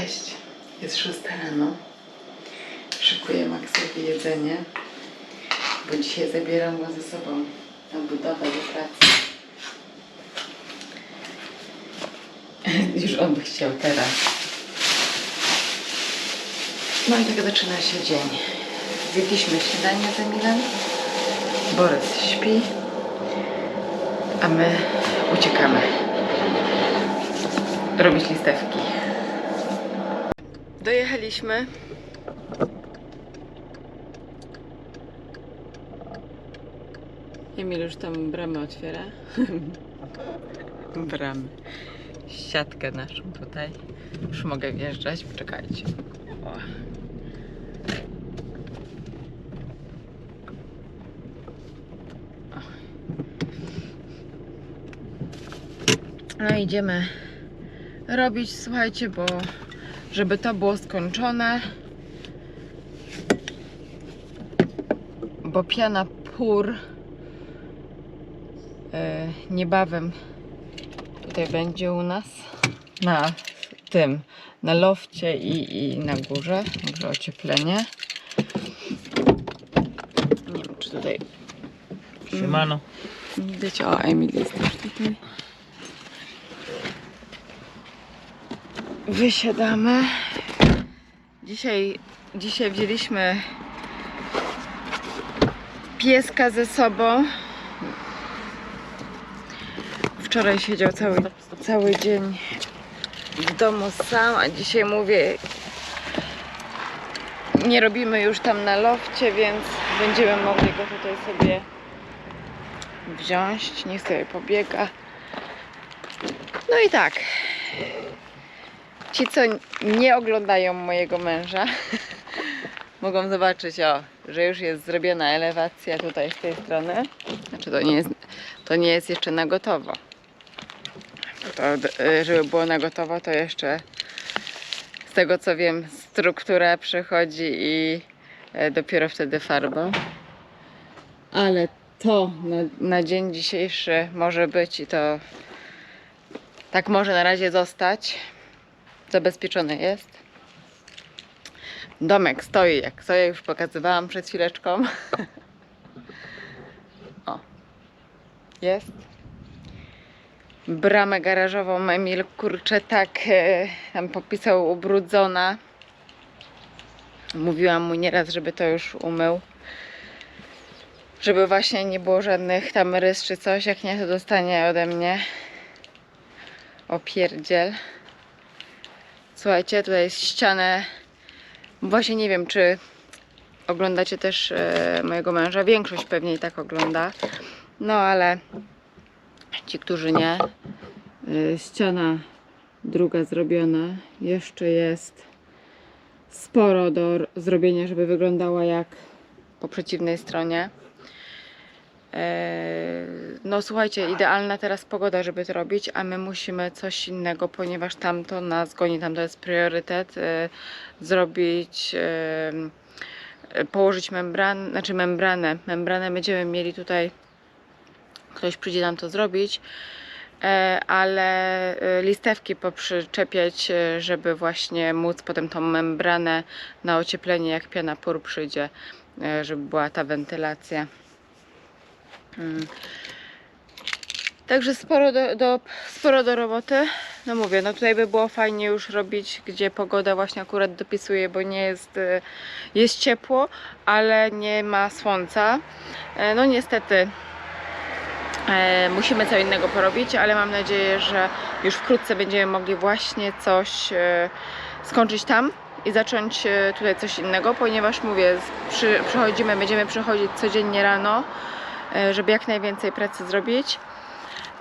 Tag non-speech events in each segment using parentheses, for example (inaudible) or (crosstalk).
Cześć, jest 6 rano. Szykuję Maxowi jedzenie, bo dzisiaj zabieram go ze sobą na budowę do pracy. (laughs) Już on by chciał teraz. No i tak zaczyna się dzień. Zjedliśmy śniadanie z Emilem. Borys śpi, a my uciekamy robić listewki. Dojechaliśmy. Emil już tam bramę otwiera. (laughs) Bramę. Siatkę naszą tutaj. Już mogę wjeżdżać, poczekajcie. O. No idziemy robić, słuchajcie, bo żeby to było skończone, bo piana pór e, niebawem tutaj będzie u nas na tym, na lofcie i, i na górze, także ocieplenie. Nie wiem, czy tutaj Siemano. Wiecie, o Emil jest też tutaj. Wysiadamy. Dzisiaj, dzisiaj wzięliśmy pieska ze sobą. Wczoraj siedział cały, cały dzień w domu sam, a dzisiaj mówię, nie robimy już tam na lofcie, więc będziemy mogli go tutaj sobie wziąć, niech sobie pobiega. No i tak. Ci, co nie oglądają mojego męża, (laughs) mogą zobaczyć, o, że już jest zrobiona elewacja tutaj z tej strony. Znaczy to nie jest, to nie jest jeszcze na gotowo. To, y, żeby było na gotowo, to jeszcze z tego co wiem, struktura przechodzi i e, dopiero wtedy farbą. Ale to na, na dzień dzisiejszy może być i to tak może na razie zostać. Zabezpieczony jest. Domek stoi, jak sobie już pokazywałam przed chwileczką. (laughs) o, jest. Bramę garażową Emil kurczę tak e, tam popisał ubrudzona. Mówiłam mu nieraz, żeby to już umył żeby właśnie nie było żadnych tam rys czy coś, jak nie to dostanie ode mnie opierdziel. Słuchajcie, tutaj jest ścianę, właśnie nie wiem czy oglądacie też e, mojego męża, większość pewnie i tak ogląda, no ale ci, którzy nie, e, ściana druga zrobiona, jeszcze jest sporo do zrobienia, żeby wyglądała jak po przeciwnej stronie. Eee, No słuchajcie, idealna teraz pogoda, żeby to robić, a my musimy coś innego, ponieważ tamto nas goni, tam to jest priorytet, e, zrobić, e, położyć membran, znaczy membranę. Membranę będziemy mieli tutaj, ktoś przyjdzie nam to zrobić, e, ale e, listewki poprzyczepiać, e, żeby właśnie móc potem tą membranę na ocieplenie, jak piana pór przyjdzie, e, żeby była ta wentylacja. Mm. Także sporo do, do, sporo do roboty. No mówię, no tutaj by było fajnie już robić, gdzie pogoda właśnie akurat dopisuje, bo nie jest, y, jest ciepło, ale nie ma słońca. E, No niestety e, musimy co innego porobić, ale mam nadzieję, że już wkrótce będziemy mogli właśnie coś e, skończyć tam i zacząć tutaj coś innego, ponieważ mówię, przy, przychodzimy, będziemy przychodzić codziennie rano, żeby jak najwięcej pracy zrobić.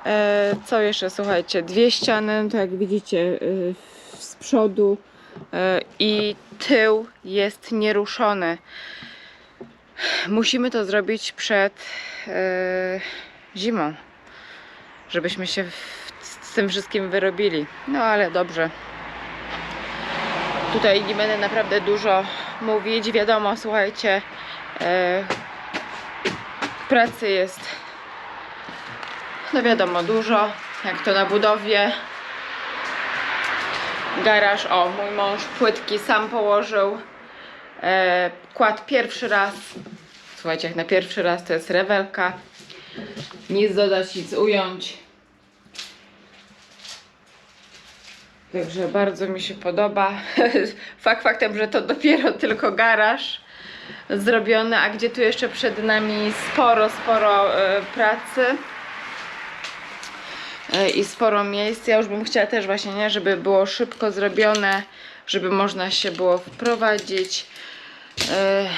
E, Co jeszcze, słuchajcie, dwie ściany, to jak widzicie y, z przodu e, i tył jest nieruszony. Musimy to zrobić przed e, zimą, żebyśmy się z tym wszystkim wyrobili. No ale dobrze. Tutaj nie będę naprawdę dużo mówić. Wiadomo, słuchajcie, e, pracy jest no wiadomo, dużo, jak to na budowie. garaż. O, mój mąż płytki sam położył. E, pierwszy raz. Słuchajcie, jak na pierwszy raz to jest rewelka. Nic dodać, nic ująć. Także bardzo mi się podoba. (laughs) Fakt faktem, że to dopiero tylko garaż zrobiony, a gdzie tu jeszcze przed nami sporo, sporo e, pracy e, i sporo miejsc. Ja już bym chciała też właśnie, nie, żeby było szybko zrobione, żeby można się było wprowadzić. E,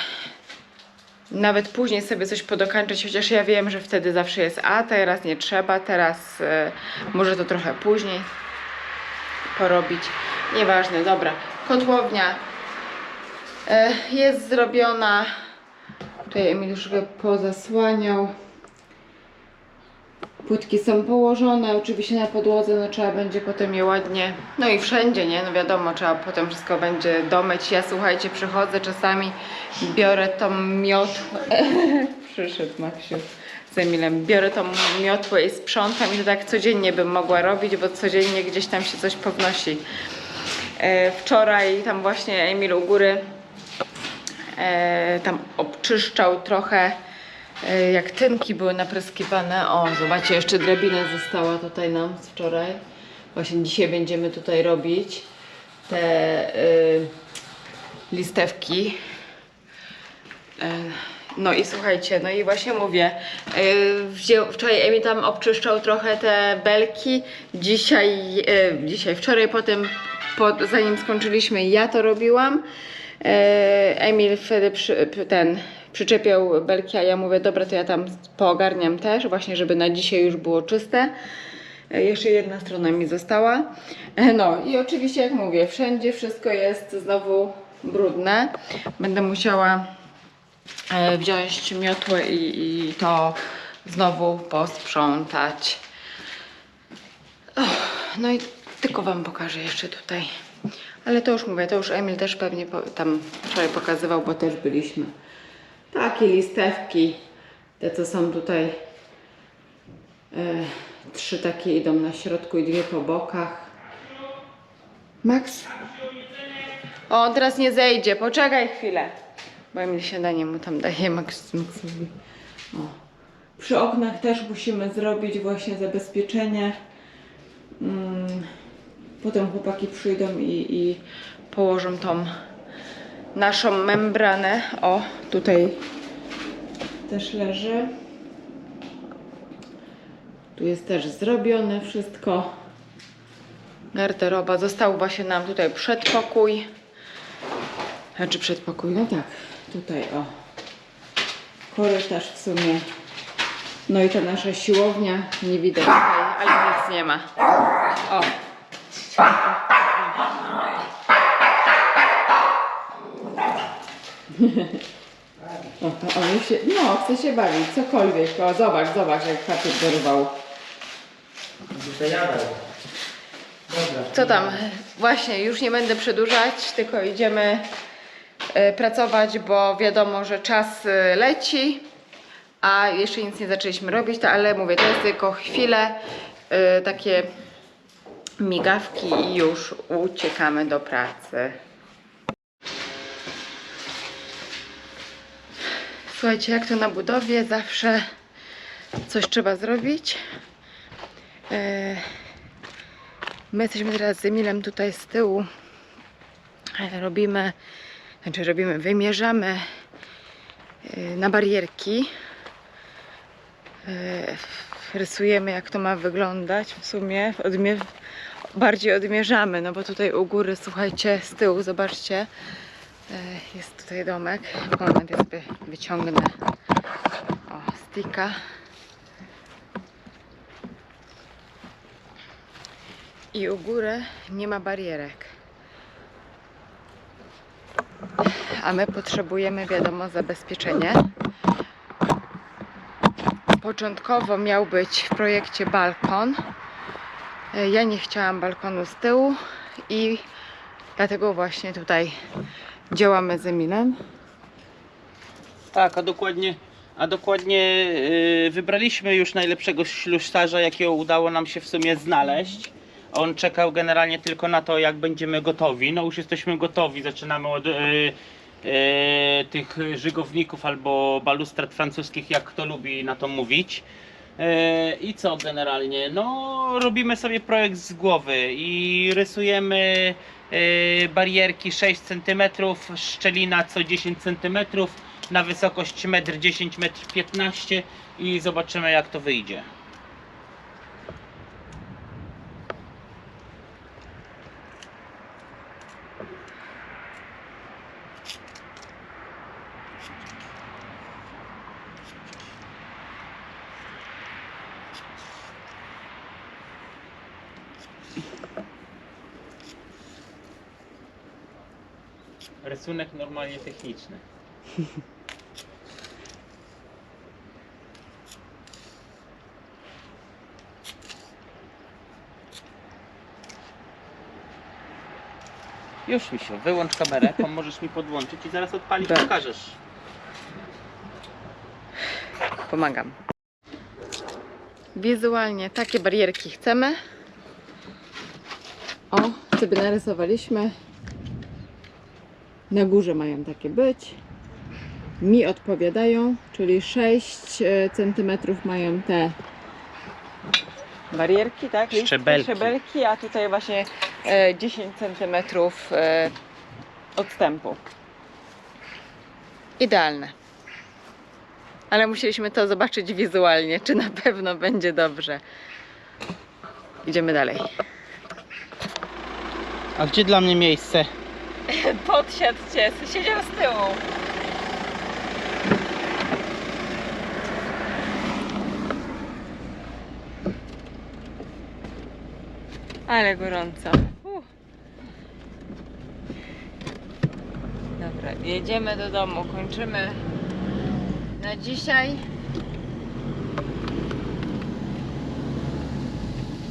nawet później sobie coś podokańczyć, chociaż ja wiem, że wtedy zawsze jest a, teraz nie trzeba, teraz może to trochę później porobić. Nieważne, dobra. Kotłownia jest zrobiona. Tutaj Emil go pozasłaniał. Płytki są położone, oczywiście na podłodze, no trzeba będzie potem je ładnie, no i wszędzie, nie, no wiadomo, trzeba potem wszystko będzie domyć. Ja słuchajcie, przychodzę czasami, biorę tą miotłę, (laughs) przyszedł Maksiu z Emilem, biorę tą miotłę i sprzątam i to tak codziennie bym mogła robić, bo codziennie gdzieś tam się coś pownosi. E, wczoraj tam właśnie Emil u góry e, tam obczyszczał trochę, e, jak tynki były napryskiwane. O, zobaczcie, jeszcze drabina została tutaj nam z wczoraj. Właśnie dzisiaj będziemy tutaj robić te e, listewki. E, No i słuchajcie, no i właśnie mówię, e, wziął, wczoraj Emi tam obczyszczał trochę te belki, dzisiaj, e, dzisiaj wczoraj potem, po, zanim skończyliśmy, ja to robiłam. E, Emil wtedy przy, ten przyczepiał belki, a ja mówię, dobra, to ja tam poogarniam też, właśnie żeby na dzisiaj już było czyste. E, Jeszcze jedna strona mi została. E, No i oczywiście, jak mówię, wszędzie wszystko jest znowu brudne. Będę musiała wziąć miotłę i, i to znowu posprzątać. No i tylko Wam pokażę jeszcze tutaj. Ale to już mówię, to już Emil też pewnie tam wczoraj pokazywał, bo też byliśmy. Takie listewki, te co są tutaj. E, trzy takie idą na środku i dwie po bokach. Max? O, on teraz nie zejdzie, poczekaj chwilę. Bo Emil śniadanie mu tam daje Max, Maxowi. O. Przy oknach też musimy zrobić właśnie zabezpieczenie. Mm, Potem chłopaki przyjdą i, i położą tą naszą membranę. O, tutaj też leży. Tu jest też zrobione wszystko. Garderoba. Został właśnie nam tutaj przedpokój. Znaczy przedpokój, no tak. Tutaj o. Korytarz w sumie. No i ta nasza siłownia. Nie widać tutaj, ale nic nie ma. O. O, on już się, no, chce się bawić, cokolwiek. O, zobacz, zobacz, jak papier dorwał. Zajadał. Dobra. Co tam? Właśnie, już nie będę przedłużać, tylko idziemy e, pracować, bo wiadomo, że czas e, leci, a jeszcze nic nie zaczęliśmy robić, to, ale mówię, to jest tylko chwilę, e, takie migawki i już uciekamy do pracy. Słuchajcie, jak to na budowie, zawsze coś trzeba zrobić. E, My jesteśmy teraz z Emilem tutaj z tyłu. Robimy, znaczy robimy, wymierzamy e, na barierki. E, Rysujemy jak to ma wyglądać w sumie. Odmie bardziej odmierzamy, no bo tutaj u góry, słuchajcie, z tyłu, zobaczcie, e, jest tutaj domek. Moment, ja sobie wyciągnę o, sticka. I u góry nie ma barierek. A my potrzebujemy, wiadomo, zabezpieczenie. Początkowo miał być w projekcie balkon. E, Ja nie chciałam balkonu z tyłu i dlatego właśnie tutaj działamy z Emilem. Tak, a dokładnie, a dokładnie yy, wybraliśmy już najlepszego ślusarza, jakiego udało nam się w sumie znaleźć. On czekał generalnie tylko na to, jak będziemy gotowi. No już jesteśmy gotowi, zaczynamy od e, e, tych żygowników albo balustrad francuskich, jak kto lubi na to mówić. E, I co generalnie? No, robimy sobie projekt z głowy i rysujemy e, barierki 6 cm, szczelina co 10 cm na wysokość 1,10 m, 1,15 m i zobaczymy jak to wyjdzie. Rysunek normalnie techniczny. Już Misiu, wyłącz kamerę, (laughs) pomożesz mi podłączyć i zaraz odpalić Tak. pokażesz. Pomagam. Wizualnie takie barierki chcemy. O, sobie narysowaliśmy. Na górze mają takie być. Mi odpowiadają, czyli 6 cm mają te barierki, tak? Listki, Szczebelki. Szczebelki, a tutaj właśnie e, 10 cm e, odstępu. Idealne. Ale musieliśmy to zobaczyć wizualnie, czy na pewno będzie dobrze. Idziemy dalej. A gdzie dla mnie miejsce? (laughs) Podsiadł siedział z tyłu. Ale gorąco. Uff. Dobra, jedziemy do domu, kończymy na dzisiaj.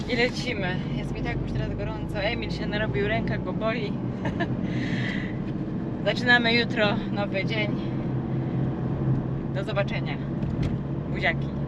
I lecimy. Jest mi tak już teraz gorąco. Emil się narobił, ręka go boli. (laughs) Zaczynamy jutro nowy dzień. Do zobaczenia. Buziaki.